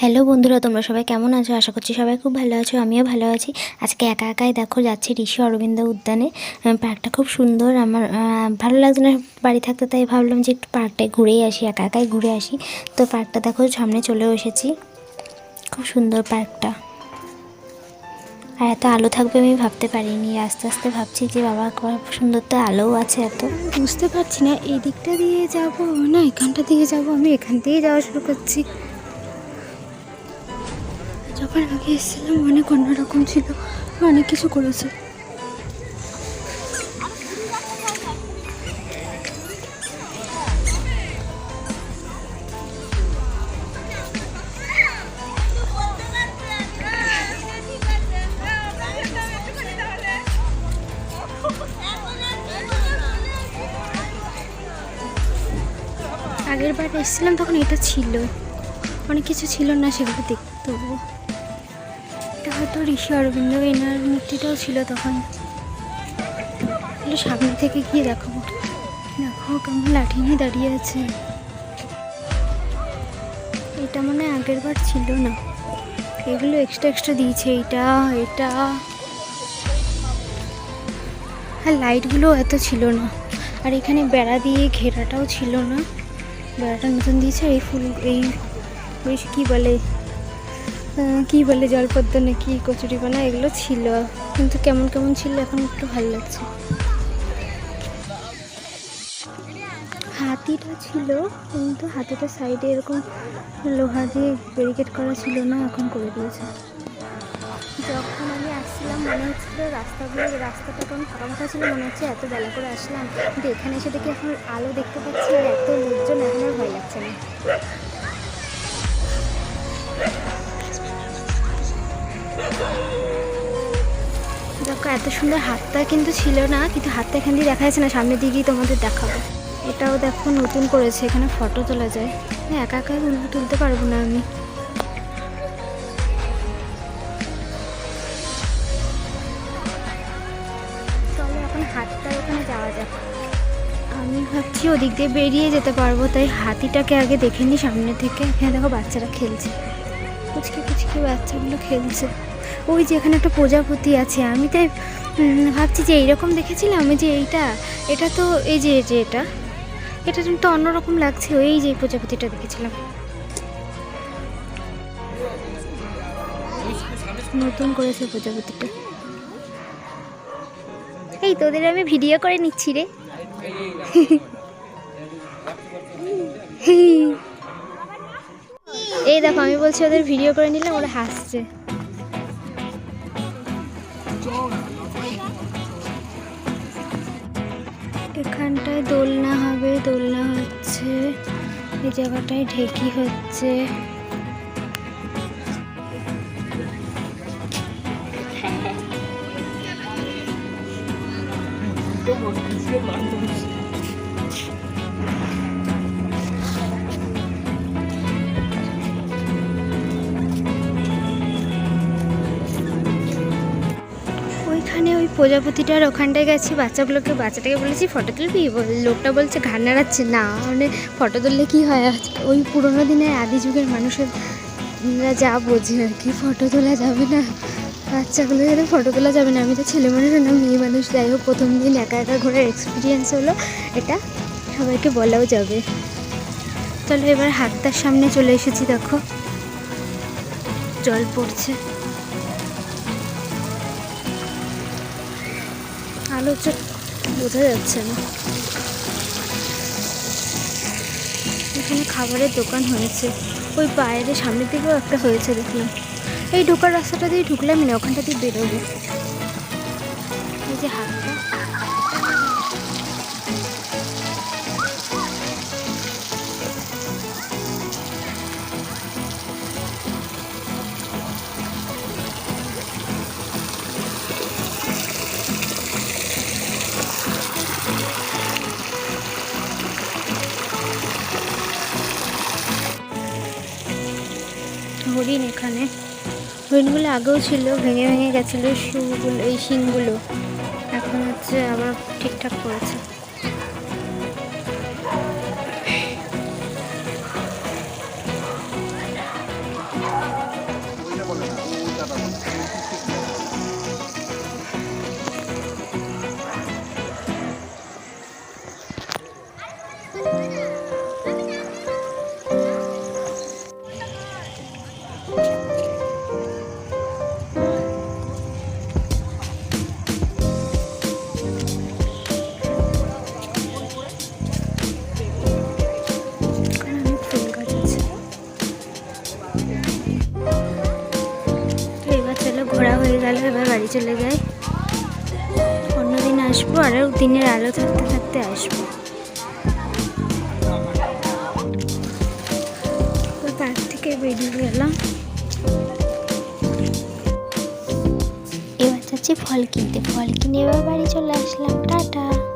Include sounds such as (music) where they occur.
Hello বন্ধুরা, তোমরা সবাই কেমন আছো? আশা করছি সবাই খুব ভালো আছো, আমিও ভালো আছি। আজকে একা একাই দেখো, যাচ্ছি ঋষি অরবিন্দ উদ্যানে। পার্কটা খুব সুন্দর, আমার ভালো লাগছে না বাড়ি থাকতে, তাই ভাবলাম যে একটু পার্কটায় ঘুরেই আসি, একা একাই ঘুরে আসি। তো পার্কটা দেখো, সামনে চলে এসেছি। খুব সুন্দর পার্কটা। আর এত আলো থাকবে আমি ভাবতে পারিনি, আস্তে আস্তে ভাবছি যে বাবা সুন্দর তো আলোও আছে এত। বুঝতে পারছি না এই দিকটা দিয়ে যাব না, এখানটা দিয়ে যাব? আমি এখান থেকেই যাওয়া শুরু করছি। যখন আগে এসেছিলাম অনেক অন্যরকম ছিল, অনেক কিছু করেছে। আগের বার এসেছিলাম, তখন এটা ছিল। অনেক কিছু ছিল না, সেগুলো দেখতে হয়তো ঋষি অরবিন্দ এনার মূর্তিটাও ছিল তখন। সামনে থেকে গিয়ে দেখাবো দেখো কেমন লাঠি নিয়ে দাঁড়িয়ে আছে। এটা মনে হয় আগের বার ছিল না। এগুলো এক্সট্রা এক্সট্রা দিয়েছে। এইটা, এটা। আর লাইটগুলো এত ছিল না। আর এখানে বেড়া দিয়ে ঘেরাটাও ছিল না। বেড়াটা নতুন দিয়েছে। এই ফুল, এই বেশ কী বলে? কী বলে জলপদ্ম নাকি কচুরিপানা এগুলো ছিল। কিন্তু কেমন কেমন ছিল এখন একটু ভালো লাগছে। হাতিটা ছিল, কিন্তু হাতিটার সাইডে এরকম লোহা দিয়ে ব্যারিকেড করা ছিল না, এখন করে দিয়েছে। যখন আমি আসছিলাম, মনে হচ্ছিল রাস্তাগুলো, রাস্তাটা কেমন ফাঁকা ফাঁকা ছিল, মনে হচ্ছে এত বেলা করে আসলাম। কিন্তু এখানে এসে দেখি এখন আলো দেখতে পাচ্ছি আর এত লোকজন, এখন আর ভয় লাগছে না। এত সুন্দর হাতটা কিন্তু ছিল না কিন্তু হাতটা এখান দিয়ে দেখা যাচ্ছে না সামনের দিকেই তোমাদের দেখাবো। এটাও দেখো নতুন করেছে এখানে ফটো তোলা যায়। হ্যাঁ, একা একা তুল- তুলতে পারব না আমি। এখন যাওয়া আমি ভাবছি ওদিক দিয়ে বেরিয়ে যেতে পারব তাই হাতিটাকে আগে দেখে নিই সামনে থেকে। এখানে দেখো বাচ্চারা খেলছে। কুচকি কুচকি বাচ্চাগুলো খেলছে। ওই যে এখানে একটা প্রজাপতি আছে, আমি তাই ভাবছি যে এইরকম দেখেছিলাম যে এইটা, এটা তো এই যে যে এটা এটা তো অন্যরকম লাগছে, ওই যে প্রজাপতিটা দেখেছিলাম। নতুন করেছে প্রজাপতিটা। এই তোদের আমি ভিডিও করে নিচ্ছি রে। এই দেখো, আমি বলছি ওদের ভিডিও করে নিলাম, ওরা হাসছে। এখানটায় দোলনা হবে দোলনা হচ্ছে এই জায়গাটায় ঢেকি হচ্ছে। (laughs) প্রজাপতিটার ওখানটায় গেছি, বাচ্চাগুলোকে, বাচ্চাটাকে বলেছি, ফটো তুলবি? লোকটা বলছে, ঘাড় নাড়াচ্ছে। না মানে ফটো তুললে কি হয় ওই পুরোনো দিনের আদি যুগের মানুষের যা বোঝে আর কি, ফটো তোলা যাবে না। বাচ্চাগুলো যাতে ফটো তোলা যাবে না। আমি তো ছেলে মানুষ না, মেয়ে মানুষ। যাই হোক, প্রথম দিন একা একা ঘোরার এক্সপিরিয়েন্স হলো। এটা সবাইকে বলাও যাবে। চলো এবার হাতটার সামনে চলে এসেছি, দেখো। জল পড়ছে। আলো চোখ বোঝা যাচ্ছে না। এখানে খাবারের দোকান হয়েছে। ওই বাইরে সামনের দিকেও একটা হয়েছে দেখলাম। এই ঢোকার রাস্তাটা দিয়ে ঢুকলামই না, ওখানটা দিয়ে বেরোবে। এই যে হাতটা। হরিণ এখানে। হরিণগুলো আগেও ছিল, ভেঙে ভেঙে গেছিল, শুগুলো, এই শিংগুলো। এখন হচ্ছে আবার ঠিকঠাক করেছে। Thank you. গেল এবার বাড়ি চলে যাই। অন্যদিন আসব, আরও দিনের আলো থাকতে থাকতে আসব। পার্ক থেকে বেরিয়ে গেলাম। এবার যাচ্ছি ফল কিনতে। ফল কিনে এবার বাড়ি চলে আসলাম। টাটা।